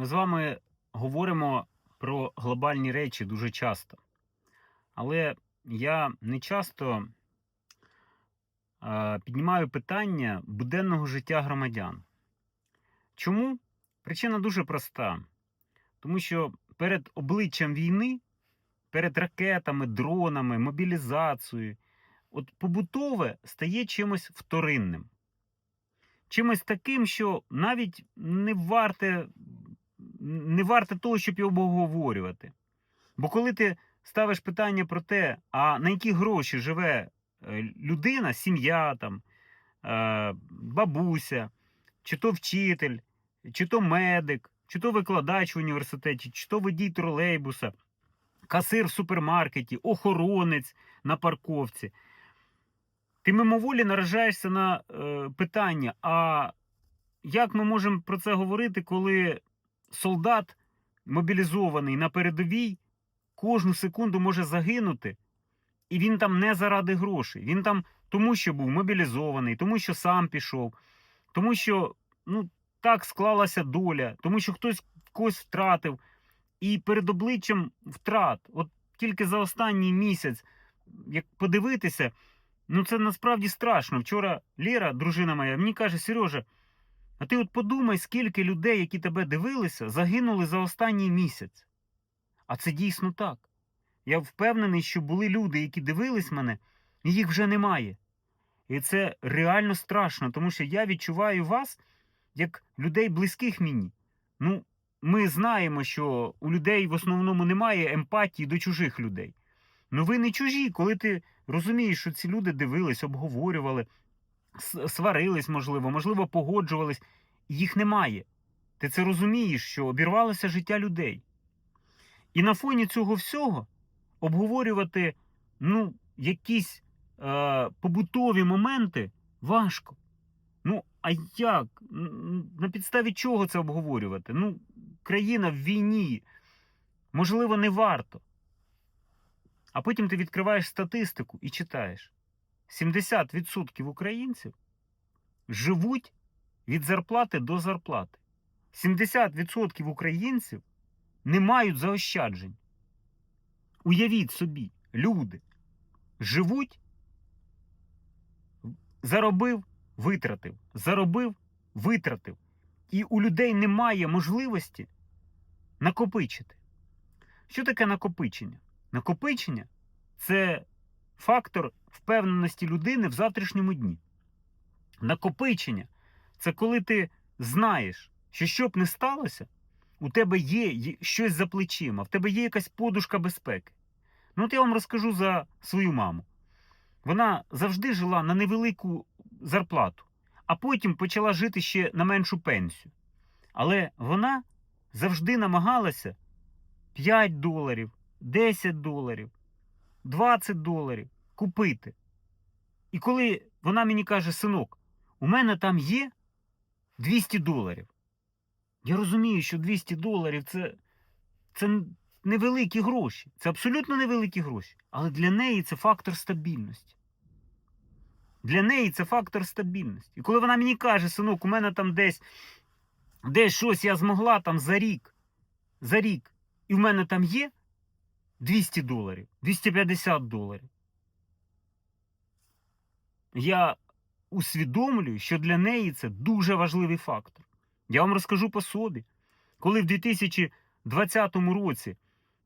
Ми з вами говоримо про глобальні речі дуже часто. Але я не часто е, піднімаю питання буденного життя громадян. Чому? Причина дуже проста. Тому що перед обличчям війни, перед ракетами, дронами, мобілізацією, от побутове стає чимось вторинним. Чимось таким, що навіть не варте, не варте того, щоб його обговорювати. Бо коли ти ставиш питання про те, а на які гроші живе е, людина, сім'я, там, е, бабуся, чи то вчитель, чи то медик, чи то викладач в університеті, чи то водій тролейбуса, касир в супермаркеті, охоронець на парковці. Ти мимоволі наражаєшся на е, питання: а як ми можемо про це говорити, коли солдат мобілізований на передовій кожну секунду може загинути, і він там не заради грошей. Він там тому, що був мобілізований, тому що сам пішов, тому що ну, так склалася доля, тому що хтось когось втратив. І перед обличчям втрат, от тільки за останній місяць, як подивитися, ну це насправді страшно. Вчора Лера, дружина моя, мені каже: Сережа, а ти от подумай, скільки людей, які тебе дивилися, загинули за останній місяць. А це дійсно так. Я впевнений, що були люди, які дивились мене, і їх вже немає. І це реально страшно, тому що я відчуваю вас як людей близьких мені. Ну, ми знаємо, що у людей в основному немає емпатії до чужих людей. Ну ви не чужі, коли ти розумієш, що ці люди дивились, обговорювали, сварились, можливо, можливо, погоджувались, їх немає. Ти це розумієш, що обірвалося життя людей. І на фоні цього всього обговорювати ну, якісь е, побутові моменти важко. Ну, а як? На підставі чого це обговорювати? Ну, країна в війні. Можливо, не варто. А потім ти відкриваєш статистику і читаєш: 70% українців живуть від зарплати до зарплати. 70% українців не мають заощаджень. Уявіть собі, люди живуть, заробив, витратив, заробив, витратив. І у людей немає можливості накопичити. Що таке накопичення? Накопичення це фактор впевненості людини в завтрашньому дні. Накопичення це коли ти знаєш, що що б не сталося, у тебе є щось за плечима, в тебе є якась подушка безпеки. Ну, от я вам розкажу за свою маму. Вона завжди жила на невелику зарплату, а потім почала жити ще на меншу пенсію. Але вона завжди намагалася 5 доларів, 10 доларів, 20 доларів купити. І коли вона мені каже, синок, у мене там є 200 доларів. Я розумію, що 200 доларів це, це невеликі гроші. Це абсолютно невеликі гроші. Але для неї це фактор стабільності. Для неї це фактор стабільності. І коли вона мені каже, синок, у мене там десь, десь щось я змогла там за рік, за рік, і в мене там є 200 доларів, 250 доларів. Я усвідомлюю, що для неї це дуже важливий фактор. Я вам розкажу по собі. Коли в 2020 році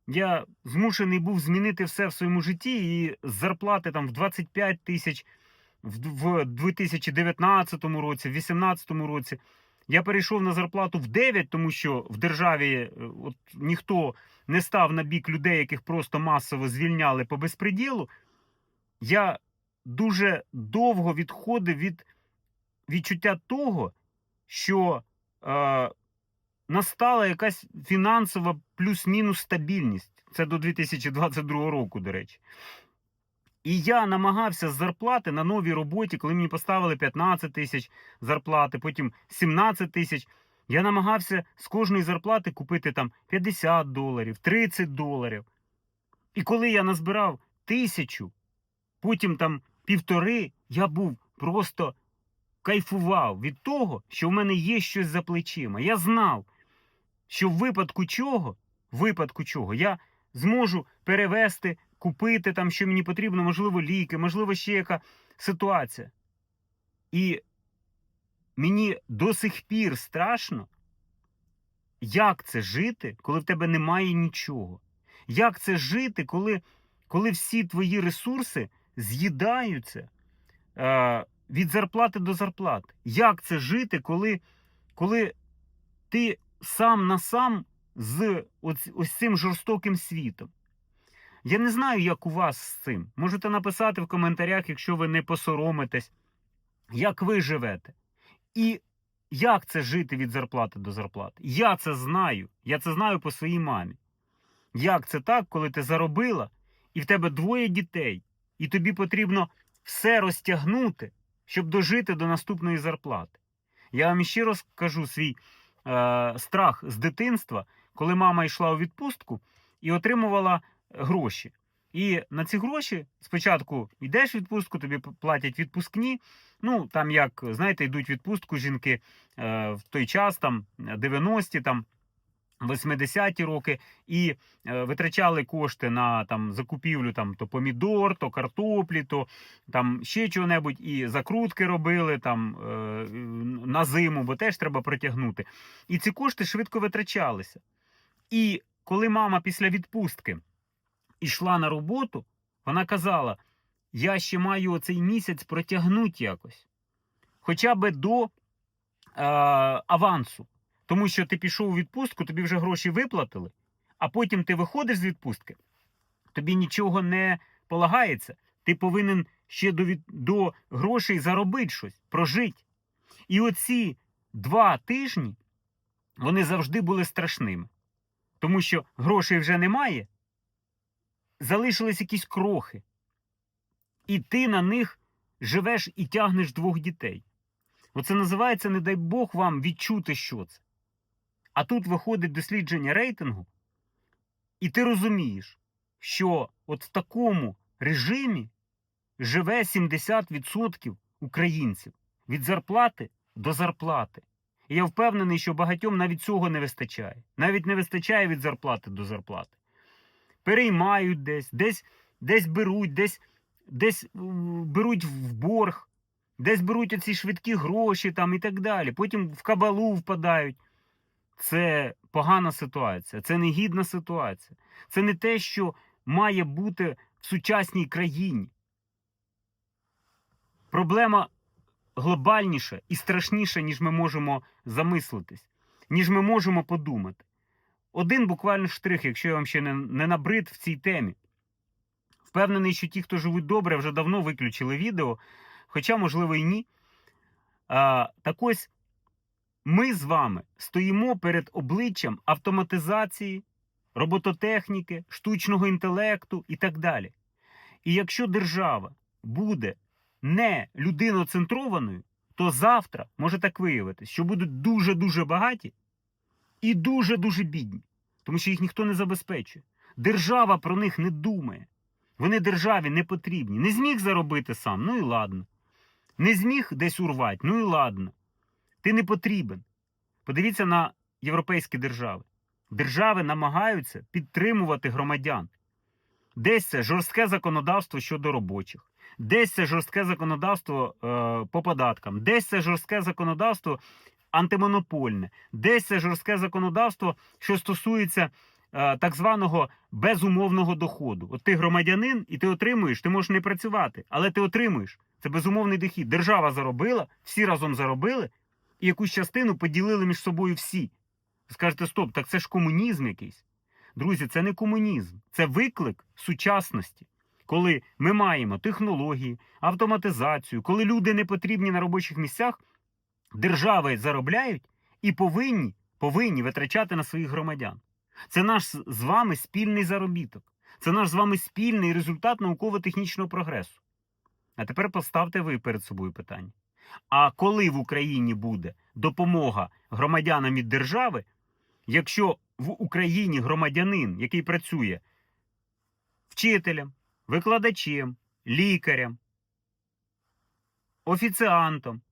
я змушений був змінити все в своєму житті і з зарплати там в 25 тисяч в 2019 році, в 2018 році, я перейшов на зарплату в 9, тому що в державі е, от, ніхто не став на бік людей, яких просто масово звільняли по безпреділу. Я дуже довго відходив від відчуття того, що е, настала якась фінансова плюс-мінус стабільність. Це до 2022 року, до речі. І я намагався з зарплати на новій роботі, коли мені поставили 15 тисяч зарплати, потім 17 тисяч. Я намагався з кожної зарплати купити там 50 доларів, 30 доларів. І коли я назбирав тисячу, потім там півтори, я був просто кайфував від того, що в мене є щось за плечима. Я знав, що в випадку чого, в випадку чого я зможу перевести, купити там, що мені потрібно, можливо, ліки, можливо, ще яка ситуація. І мені до сих пір страшно, як це жити, коли в тебе немає нічого. Як це жити, коли, коли всі твої ресурси з'їдаються е, від зарплати до зарплати? Як це жити, коли, коли ти сам на сам з ось, ось цим жорстоким світом? Я не знаю, як у вас з цим. Можете написати в коментарях, якщо ви не посоромитесь, як ви живете. І як це жити від зарплати до зарплати? Я це знаю. Я це знаю по своїй мамі. Як це так, коли ти заробила, і в тебе двоє дітей, і тобі потрібно все розтягнути, щоб дожити до наступної зарплати? Я вам ще раз кажу свій е, страх з дитинства, коли мама йшла у відпустку і отримувала гроші. І на ці гроші спочатку йдеш в відпустку, тобі платять відпускні. Ну, там, як знаєте, йдуть відпустку жінки е, в той час, там 90-ті, там 80-ті роки, і е, витрачали кошти на там закупівлю там то помідор, то картоплі, то там ще чого-небудь, і закрутки робили там е, на зиму, бо теж треба протягнути. І ці кошти швидко витрачалися. І коли мама після відпустки йшла на роботу, вона казала: я ще маю оцей місяць протягнути якось, хоча би до е, авансу. Тому що ти пішов у відпустку, тобі вже гроші виплатили, а потім ти виходиш з відпустки, тобі нічого не полагається. Ти повинен ще до, від... до грошей заробити щось, прожити. І оці два тижні вони завжди були страшними. Тому що грошей вже немає, залишились якісь крохи. І ти на них живеш і тягнеш двох дітей. Оце називається, не дай Бог вам відчути, що це. А тут виходить дослідження рейтингу, і ти розумієш, що от в такому режимі живе 70% українців від зарплати до зарплати. І я впевнений, що багатьом навіть цього не вистачає. Навіть не вистачає від зарплати до зарплати. Переймають десь, десь, десь беруть, десь, десь беруть в борг, десь беруть оці швидкі гроші там і так далі. Потім в кабалу впадають. Це погана ситуація, це негідна ситуація. Це не те, що має бути в сучасній країні. Проблема глобальніша і страшніша, ніж ми можемо замислитись, ніж ми можемо подумати. Один буквально штрих, якщо я вам ще не, не набрид в цій темі. Впевнений, що ті, хто живуть добре, вже давно виключили відео, хоча, можливо, і ні. А, Так ось ми з вами стоїмо перед обличчям автоматизації, робототехніки, штучного інтелекту і так далі. І якщо держава буде не людиноцентрованою, то завтра може так виявитися, що будуть дуже-дуже багаті і дуже-дуже бідні, тому що їх ніхто не забезпечує. Держава про них не думає. Вони державі не потрібні. Не зміг заробити сам, ну і ладно. Не зміг десь урвати, ну і ладно. Ти не потрібен. Подивіться на європейські держави. Держави намагаються підтримувати громадян. Десь це жорстке законодавство щодо робочих, десь це жорстке законодавство е, по податкам, десь це жорстке законодавство антимонопольне, десь це жорстке законодавство, що стосується е, так званого безумовного доходу. От ти громадянин і ти отримуєш, ти можеш не працювати, але ти отримуєш. Це безумовний дохід. Держава заробила, всі разом заробили, і якусь частину поділили між собою всі. Скажете, стоп, так це ж комунізм якийсь. Друзі, це не комунізм, це виклик сучасності, коли ми маємо технології, автоматизацію, коли люди не потрібні на робочих місцях, держави заробляють і повинні, повинні витрачати на своїх громадян. Це наш з вами спільний заробіток. Це наш з вами спільний результат науково-технічного прогресу. А тепер поставте ви перед собою питання. А коли в Україні буде допомога громадянам від держави, якщо в Україні громадянин, який працює вчителем, викладачем, лікарем, офіціантом,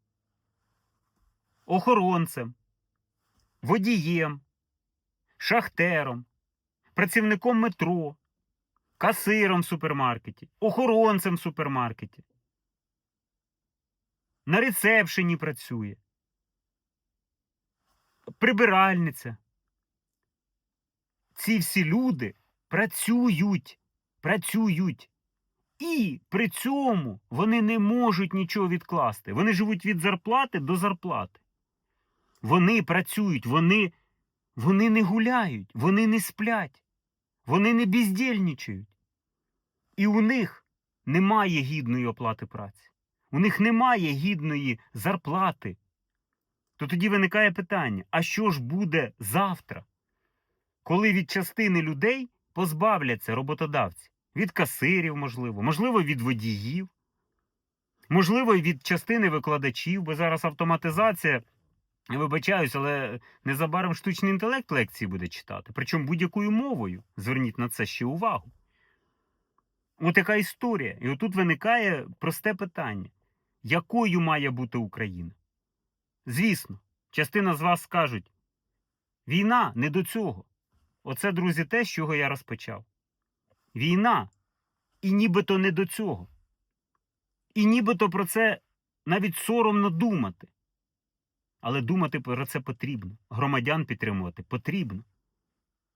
охоронцем, водієм, шахтером, працівником метро, касиром в супермаркеті, охоронцем в супермаркеті. На рецепшені працює. Прибиральниця. Ці всі люди працюють, працюють. І при цьому вони не можуть нічого відкласти. Вони живуть від зарплати до зарплати. Вони працюють, вони, вони не гуляють, вони не сплять, вони не бездільничають. І у них немає гідної оплати праці. У них немає гідної зарплати. То тоді виникає питання: а що ж буде завтра, коли від частини людей позбавляться роботодавці? Від касирів, можливо, можливо, від водіїв, можливо, від частини викладачів, бо зараз автоматизація, я вибачаюсь, але незабаром штучний інтелект лекції буде читати, причому будь-якою мовою. Зверніть на це ще увагу. От яка історія. І отут виникає просте питання: якою має бути Україна? Звісно, частина з вас скажуть: війна не до цього. Оце, друзі, те, з чого я розпочав. Війна. І нібито не до цього. І нібито про це навіть соромно думати. Але думати про це потрібно. Громадян підтримувати потрібно.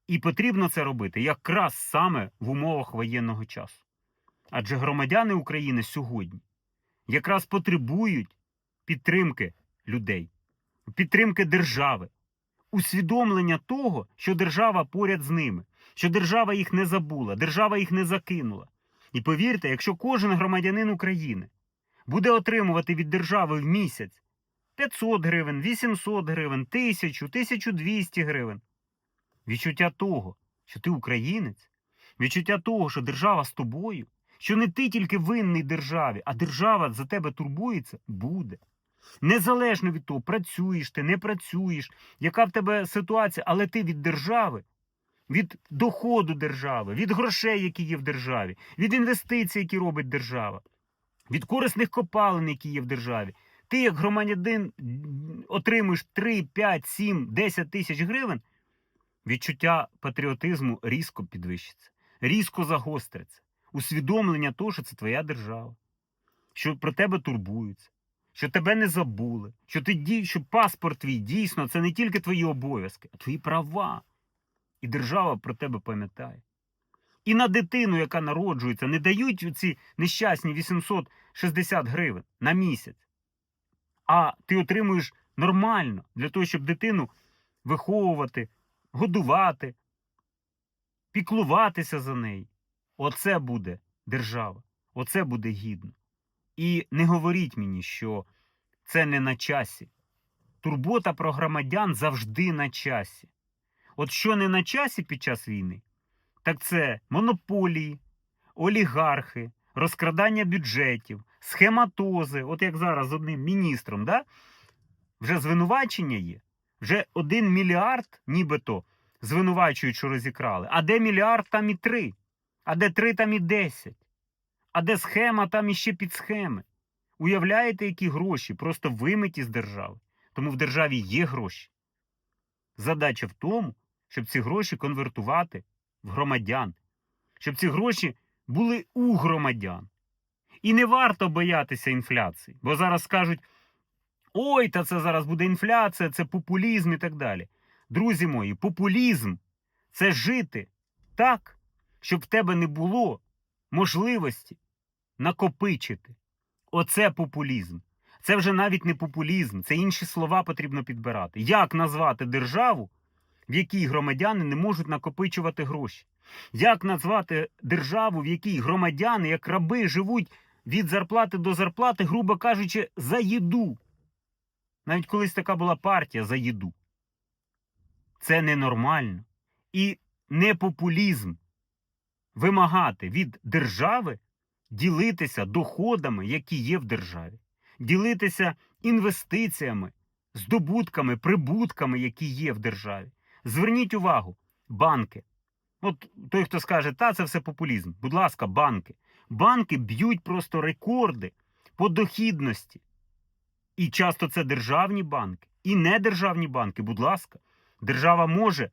І потрібно це робити якраз саме в умовах воєнного часу. Адже громадяни України сьогодні якраз потребують підтримки людей, підтримки держави, усвідомлення того, що держава поряд з ними, що держава їх не забула, держава їх не закинула. І повірте, якщо кожен громадянин України буде отримувати від держави в місяць 500 гривень, 800 гривень, 1000, 1200 гривень, відчуття того, що ти українець, відчуття того, що держава з тобою, що не ти тільки винний державі, а держава за тебе турбується, буде. Незалежно від того, працюєш ти, не працюєш, яка в тебе ситуація, але ти від держави, від доходу держави, від грошей, які є в державі, від інвестицій, які робить держава, від корисних копалин, які є в державі. Ти, як громадянин, отримуєш 3, 5, 7, 10 тисяч гривень, відчуття патріотизму різко підвищиться, різко загостриться. Усвідомлення того, що це твоя держава, що про тебе турбуються, що тебе не забули, що ти дій- що паспорт твій дійсно це не тільки твої обов'язки, а твої права. І держава про тебе пам'ятає. І на дитину, яка народжується, не дають ці нещасні 860 гривень на місяць. А ти отримуєш нормально для того, щоб дитину виховувати, годувати, піклуватися за неї. Оце буде держава, оце буде гідно. І не говоріть мені, що це не на часі. Турбота про громадян завжди на часі. От що не на часі під час війни, так це монополії, олігархи, розкрадання бюджетів, схематози, от як зараз з одним міністром, да? вже звинувачення є. Вже один мільярд, нібито звинувачують, що розікрали. А де мільярд, там і три. А де три, там і десять. А де схема, там іще під схеми. Уявляєте, які гроші просто вимиті з держави. Тому в державі є гроші. Задача в тому, щоб ці гроші конвертувати в громадян, щоб ці гроші були у громадян. І не варто боятися інфляції, бо зараз скажуть: ой, та це зараз буде інфляція, це популізм і так далі. Друзі мої, популізм це жити так, щоб в тебе не було можливості накопичити. Оце популізм. Це вже навіть не популізм, це інші слова потрібно підбирати. Як назвати державу, в якій громадяни не можуть накопичувати гроші? Як назвати державу, в якій громадяни, як раби, живуть від зарплати до зарплати, грубо кажучи, за їду? Навіть колись така була партія за їду. Це ненормально. І не популізм вимагати від держави ділитися доходами, які є в державі, ділитися інвестиціями, здобутками, прибутками, які є в державі. Зверніть увагу, банки. От той, хто скаже, та це все популізм. Будь ласка, банки. Банки б'ють просто рекорди по дохідності. І часто це державні банки, і недержавні банки. Будь ласка, держава може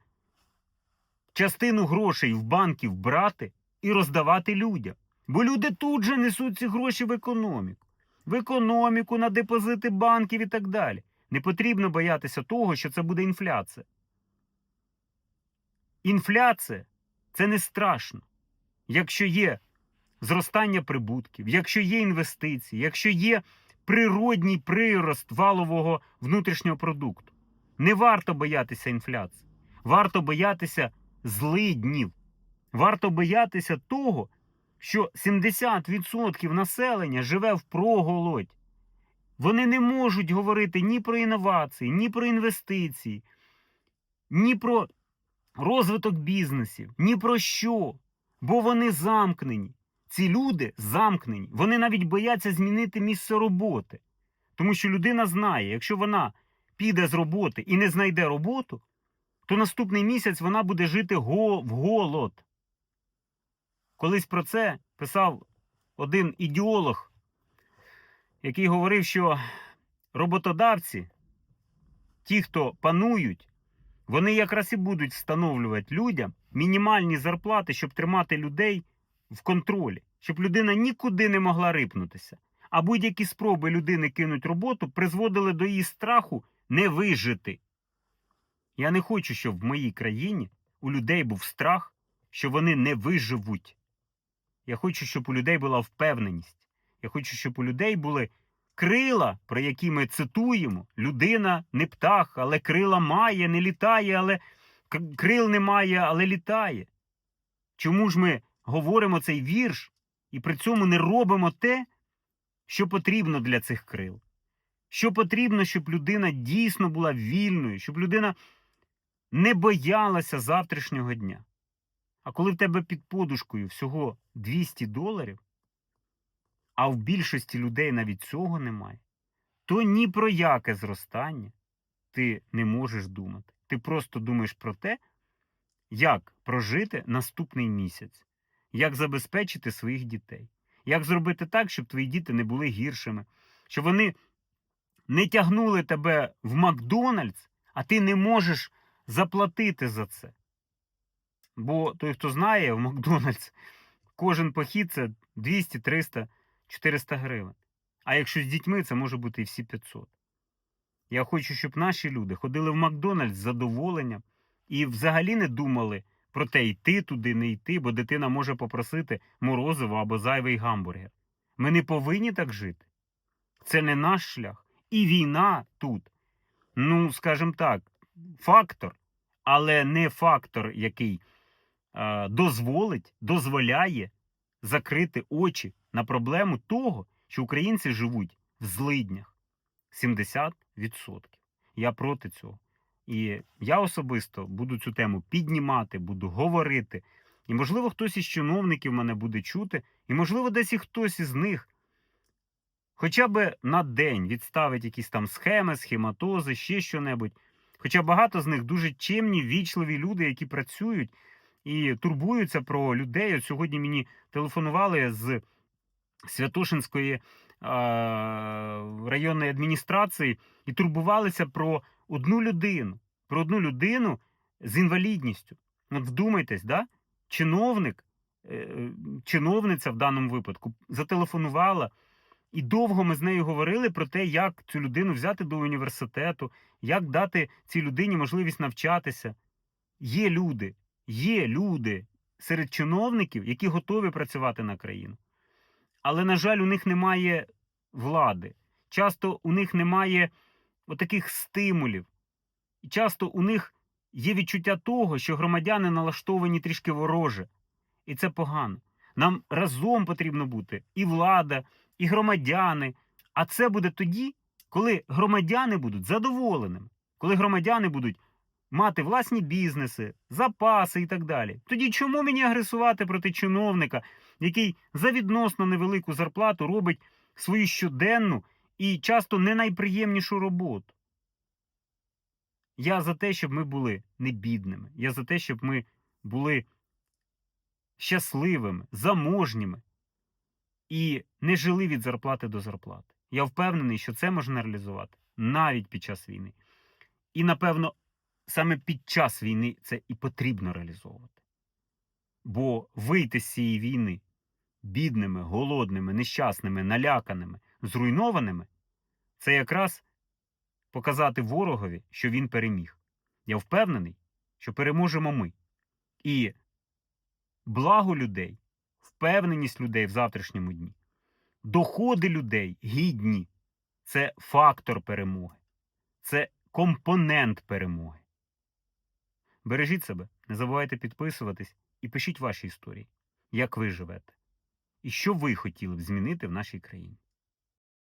частину грошей в банків брати і роздавати людям. Бо люди тут же несуть ці гроші в економіку, в економіку, на депозити банків і так далі. Не потрібно боятися того, що це буде інфляція. Інфляція це не страшно, якщо є зростання прибутків, якщо є інвестиції, якщо є природній прирост валового внутрішнього продукту. Не варто боятися інфляції. Варто боятися злиднів. Варто боятися того, що 70% населення живе в проголодь. Вони не можуть говорити ні про інновації, ні про інвестиції, ні про розвиток бізнесів, ні про що. Бо вони замкнені. Ці люди замкнені. Вони навіть бояться змінити місце роботи. Тому що людина знає, якщо вона піде з роботи і не знайде роботу, то наступний місяць вона буде жити го- в голод. Колись про це писав один ідеолог, який говорив, що роботодавці, ті, хто панують, вони якраз і будуть встановлювати людям мінімальні зарплати, щоб тримати людей в контролі, щоб людина нікуди не могла рипнутися. А будь-які спроби людини кинуть роботу призводили до її страху не вижити. Я не хочу, щоб в моїй країні у людей був страх, що вони не виживуть. Я хочу, щоб у людей була впевненість. Я хочу, щоб у людей були крила, про які ми цитуємо. Людина не птах, але крила має, не літає, але крил немає, але літає. Чому ж ми говоримо цей вірш і при цьому не робимо те, що потрібно для цих крил? Що потрібно, щоб людина дійсно була вільною, щоб людина не боялася завтрашнього дня. А коли в тебе під подушкою всього 200 доларів, а в більшості людей навіть цього немає, то ні про яке зростання ти не можеш думати. Ти просто думаєш про те, як прожити наступний місяць, як забезпечити своїх дітей, як зробити так, щоб твої діти не були гіршими, щоб вони не тягнули тебе в Макдональдс, а ти не можеш заплатити за це. Бо той, хто знає, в Макдональдс кожен похід це 200, 300, 400 гривень. А якщо з дітьми, це може бути і всі 500. Я хочу, щоб наші люди ходили в Макдональдс з задоволенням і взагалі не думали про те, йти туди, не йти, бо дитина може попросити морозиво або зайвий гамбургер. Ми не повинні так жити. Це не наш шлях. І війна тут, ну, скажімо так, фактор, але не фактор, який е, дозволить, дозволяє закрити очі на проблему того, що українці живуть в злиднях 70%. Я проти цього. І я особисто буду цю тему піднімати, буду говорити. І, можливо, хтось із чиновників мене буде чути, і, можливо, десь і хтось із них хоча б на день відставить якісь там схеми, схематози, ще що-небудь. Хоча багато з них дуже чемні, вічливі люди, які працюють і турбуються про людей. От сьогодні мені телефонували з Святошинської е, районної адміністрації і турбувалися про одну людину, про одну людину з інвалідністю. От вдумайтесь, да? чиновник, е, чиновниця в даному випадку зателефонувала, і довго ми з нею говорили про те, як цю людину взяти до університету, як дати цій людині можливість навчатися. Є люди, є люди серед чиновників, які готові працювати на країну. Але, на жаль, у них немає влади. Часто у них немає отаких стимулів. І часто у них є відчуття того, що громадяни налаштовані трішки вороже. І це погано. Нам разом потрібно бути і влада, і громадяни. А це буде тоді, коли громадяни будуть задоволеними, коли громадяни будуть мати власні бізнеси, запаси і так далі. Тоді чому мені агресувати проти чиновника, який за відносно невелику зарплату робить свою щоденну і часто не найприємнішу роботу? Я за те, щоб ми були не бідними. Я за те, щоб ми були щасливими, заможніми і не жили від зарплати до зарплати. Я впевнений, що це можна реалізувати навіть під час війни. І, напевно, саме під час війни це і потрібно реалізовувати. Бо вийти з цієї війни бідними, голодними, нещасними, наляканими, зруйнованими це якраз показати ворогові, що він переміг. Я впевнений, що переможемо ми. І благо людей, впевненість людей в завтрашньому дні, доходи людей гідні це фактор перемоги, це компонент перемоги. Бережіть себе, не забувайте підписуватись і пишіть ваші історії, як ви живете, і що ви хотіли б змінити в нашій країні.